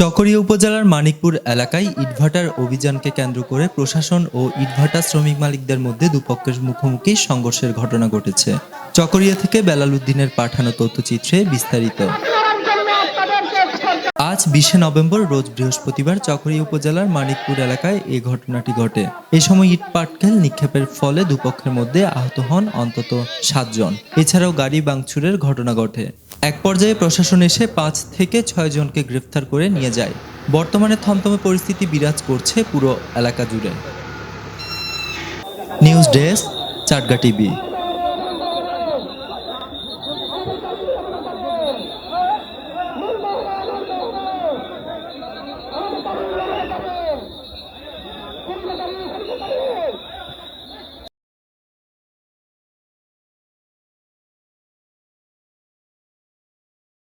চকরিয়া উপজেলার মানিকপুর এলাকায় ইটভাটার অভিযানকে কেন্দ্র করে প্রশাসন ও ইটভাটা শ্রমিক মালিকদের মধ্যে দুপক্ষের মুখোমুখি সংঘর্ষের ঘটনা ঘটেছে। চকরিয়া থেকে বেলাল উদ্দিনের পাঠানো তথ্যচিত্রে বিস্তারিত। আজ বিশে নভেম্বর, রোজ বৃহস্পতিবার চকরিয়া উপজেলার মানিকপুর এলাকায় এই ঘটনাটি ঘটে। এই সময় ইট পাটকেল নিক্ষেপের ফলে দুপক্ষের মধ্যে আহত হন অন্তত সাতজন। এছাড়াও গাড়ি ভাঙচুরের ঘটনা ঘটে। এক পর্যায়ে প্রশাসন এসে পাঁচ থেকে ছয়জনকে গ্রেফতার করে নিয়ে যায় বর্তমানে থমথমে পরিস্থিতি বিরাজ করছে পুরো এলাকা জুড়ে নিউজ ডেস্ক চাটগা টিভি